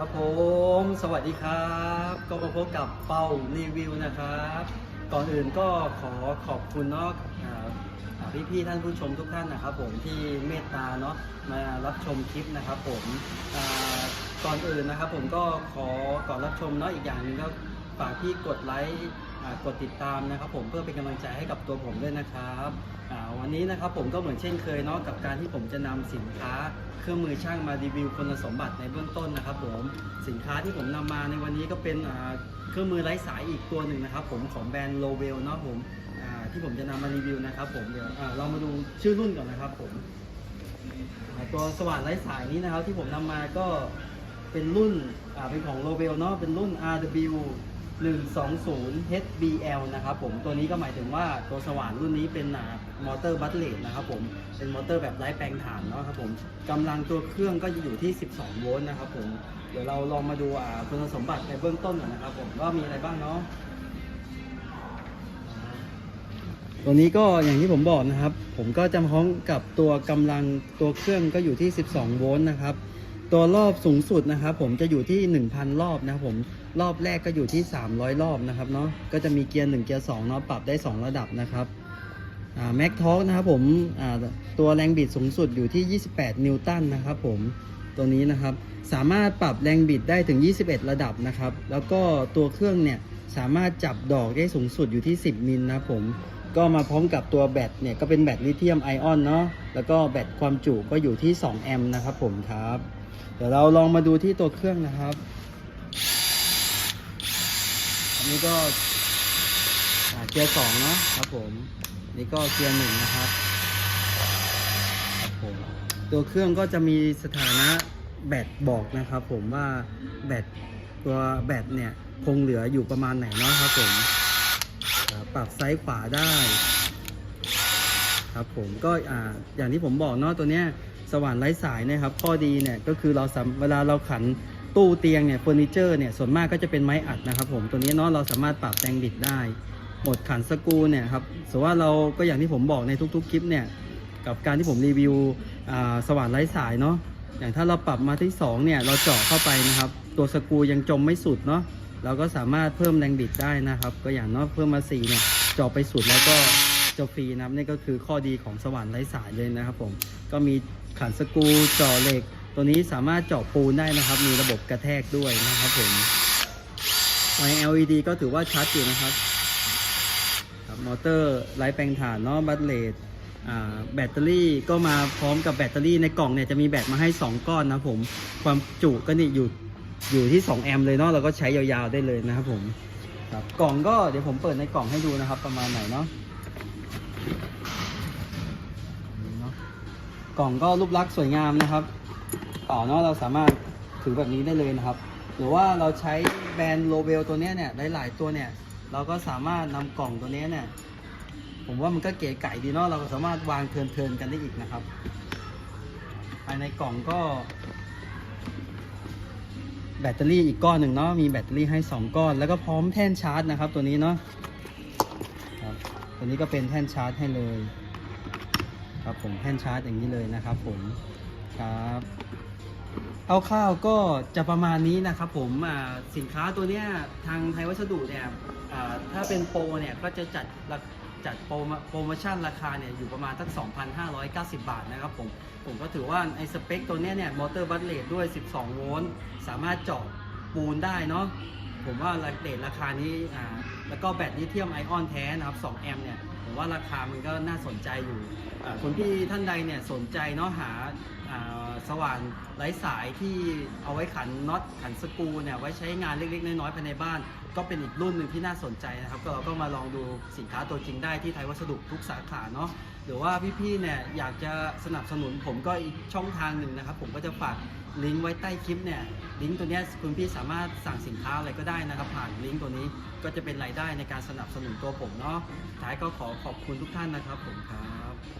ครับผม สวัสดีครับ ก็มาพบกับเป้ารีวิวนะครับ ก่อนอื่นก็ขอขอบคุณเนาะอ่าอ่พี่ๆท่านผู้ชมทุกท่านนะครับ ผมที่เมตตาเนาะมารับชมคลิปนะครับผมก่อนอื่นนะครับ ผมก็ขอก่อนรับชมเนาะอีกอย่างหนึงก็ฝากพี่กดไลค์กดติดตามนะครับ ผมเพื่อเป็นกำลังใจให้กับตัวผมด้วยนะครับ วันนี้นะครับผมก็เหมือนเช่นเคยเนาะกับการที่ผมจะนำสินค้าเครื่องมือช่างมารีวิวคุณสมบัติในเบื้องต้นนะครับผมสินค้าที่ผมนำมาในวันนี้ก็เป็นเครื่องมือไร้สายอีกตัวหนึ่งนะครับผมของแบรนด์โลเวลเนาะผมที่ผมจะนำมารีวิวนะครับผมเดี๋ยวเรามาดูชื่อรุ่นก่อนนะครับผมตัวสว่านไร้สายนี้นะครับที่ผมนำมาก็เป็นรุ่นเป็นของโลเวลเนาะเป็นรุ่น RW 120 HBL นะครับผมตัวนี้ก็หมายถึงว่าตัวสว่านรุ่นนี้เป็นอ่ามอเตอร์บัตเลตนะครับผมเป็นมอเตอร์แบบไร้แปลงถ่านเนาะครับผมกำลังตัวเครื่องก็จะอยู่ที่ 12 โวลต์นะครับผมเดี๋ยวเราลองมาดูอ่าคุณสมบัติในเบื้องต้นก่อนนะครับผมว่ามีอะไรบ้างเนาะตัวนี้ก็อย่างที่ผมบอกนะครับ ผมก็จะพร้อมกับตัวกำลังตัวเครื่องก็อยู่ที่ 12 โวลต์นะครับ ตัวรอบสูงสุดนะครับ ผมจะอยู่ที่ 1,000 รอบนะครับผมรอบแรกก็อยู่ที่ 300 รอบนะครับเนาะก็จะมีเกียร์1เกียร์2เนาะปรับได้ 2 ระดับนะครับแม็กทอ k นะครับผมตัวแรงบิดสูงสุดอยู่ที่ 28 นิวตันนะครับผมตัวนี้นะครับสามารถปรับแรงบิดได้ถึง 21 ระดับนะครับ แล้วก็ตัวเครื่องเนี่ยสามารถจับดอกได้สูงสุดอยู่ที่ 10 มิลนะครับผม ก็มาพร้อมกับตัวแบตเนี่ยก็เป็นแบตลิเธียมไอออนเนาะแล้วก็แบตความจุก็อยู่ที่ 2 แอมป์นะครับผมครับ เดี๋ยวเราลองมาดูที่ตัวเครื่องนะครับ อันนี้ก็เกียร์สองเนาะครับผมนี่ก็เกียร์หนึ่งนะครับครับผมตัวเครื่องก็จะมีสถานะแบตบอกนะครับ ผมว่าแบตตัวแบตเนี่ยคงเหลืออยู่ประมาณไหนเนาะครับผม ปรับซ้ายขวาได้ ครับผมก็อ่าอย่างที่ผมบอกเนาะตัวเนี้ยสว่านไร้สายนะครับ ข้อดีเนี่ยก็คือเราสามเวลาเราขันตู้เตียงเนี่ยเฟอร์นิเจอร์เนี่ยส่วนมากก็จะเป็นไม้อัดนะครับ ผมตัวนี้เนาะเราสามารถปรับแรงบิดได้หมดขันสกูเนี่ยครับสมมติว่าเราก็อย่างที่ผมบอกในทุกๆคลิปเนี่ยกับการที่ผมรีวิวอ่าสว่านไร้สายเนาะอย่างถ้าเราปรับมาที่2เนี่ยเราเจาะเข้าไปนะครับ ตัวสกูยังจมไม่สุดเนาะ เราก็สามารถเพิ่มแรงบิดได้นะครับ ก็อย่างเนาะเพิ่มมา4เนี่ยเจาะไปสุดแล้วก็จะฟรีนะครับนี่ก็คือข้อดีของสว่านไร้สายเลยนะครับผมก็มีขันสกรูเจาะเหล็ก ตัวนี้สามารถเจาะปูนได้นะครับ มีระบบกระแทกด้วยนะครับผมไฟ LED ก็ถือว่าชัดอยู่นะครับครับมอเตอร์ไร้แปลงถ่านเนาะบัตเลตแบตเตอรี่ก็มาพร้อมกับแบตเตอรี่ในกล่องเนี่ยจะมีแบตมาให้ 2 ก้อนนะผม ความจุก็นี่อยู่ อยู่ที่ 2 แอมป์เลยเนาะเราก็ใช้ยาวๆได้เลยนะครับผมครับกล่องก็เดี๋ยวผมเปิดในกล่องให้ดูนะครับ ประมาณไหนเนาะกล่องก็รูปลักษณ์สวยงามนะครับต่อเนาะเราสามารถถือแบบนี้ได้เลยนะครับ หรือว่าเราใช้แบรนด์โลเวลตัวนี้เนี่ยหลายๆตัวเนี่ยเราก็สามารถนำกล่องตัวนี้เนี่ยผมว่ามันก็เก๋ไก่ดีเนาะเราก็สามารถวางเทินๆกันได้อีกนะครับ ภายในกล่องก็ แบตเตอรี่อีกก้อนหนึ่งเนาะมีแบตเตอรี่ให้ 2 ก้อน แล้วก็พร้อมแท่นชาร์จนะครับ ตัวนี้เนาะครับตัวนี้ก็เป็นแท่นชาร์จให้เลยครับผมแท่นชาร์จอย่างนี้เลยนะครับ ผมครับเอาข้าวก็จะประมาณนี้นะครับผมสินค้าตัวเนี้ยทางไทยวัสดุเนี่ยถ้าเป็นโปรเนี่ยก็จะจัด จัดโปรโมโปรโมชั่นราคาเนี่ยอยู่ประมาณสัก 2,590 บาทนะครับผม ผมก็ถือว่าไอ้สเปคตัวเนี้ยเนี่ยมอเตอร์บัตเลตด้วย 12 โวลต์สามารถเจาะปูนได้เนาะผมว่าเรทราคานี้อ่าแล้วก็แบตลิเธียมไอออนแท้นะครับ 2 แอมป์เนี่ยผมว่าราคามันก็น่าสนใจอยู่คุณพี่ท่านใดเนี่ยสนใจเนาะหาสว่านไร้สายที่เอาไว้ขันน็อตขันสกรูเนี่ยไว้ใช้งานเล็กๆ น้อยๆภายในบ้าน ก็เป็นอีกรุ่นหนึ่งที่น่าสนใจนะครับก็เราก็มาลองดูสินค้าตัวจริงได้ที่ไทยวัสดุทุกสาขาเนาะหรือว่าพี่ๆเนี่ยอยากจะสนับสนุนผมก็อีกช่องทางหนึ่งนะครับ ผมก็จะฝากลิงก์ไว้ใต้คลิปเนี่ยลิงก์ตัวนี้คุณพี่สามารถสั่งสินค้าอะไรก็ได้นะครับ ผ่านลิงก์ตัวนี้ก็จะเป็นรายได้ในการสนับสนุนตัวผมเนาะท้ายก็ขอขอบคุณทุกท่านนะครับผมครับ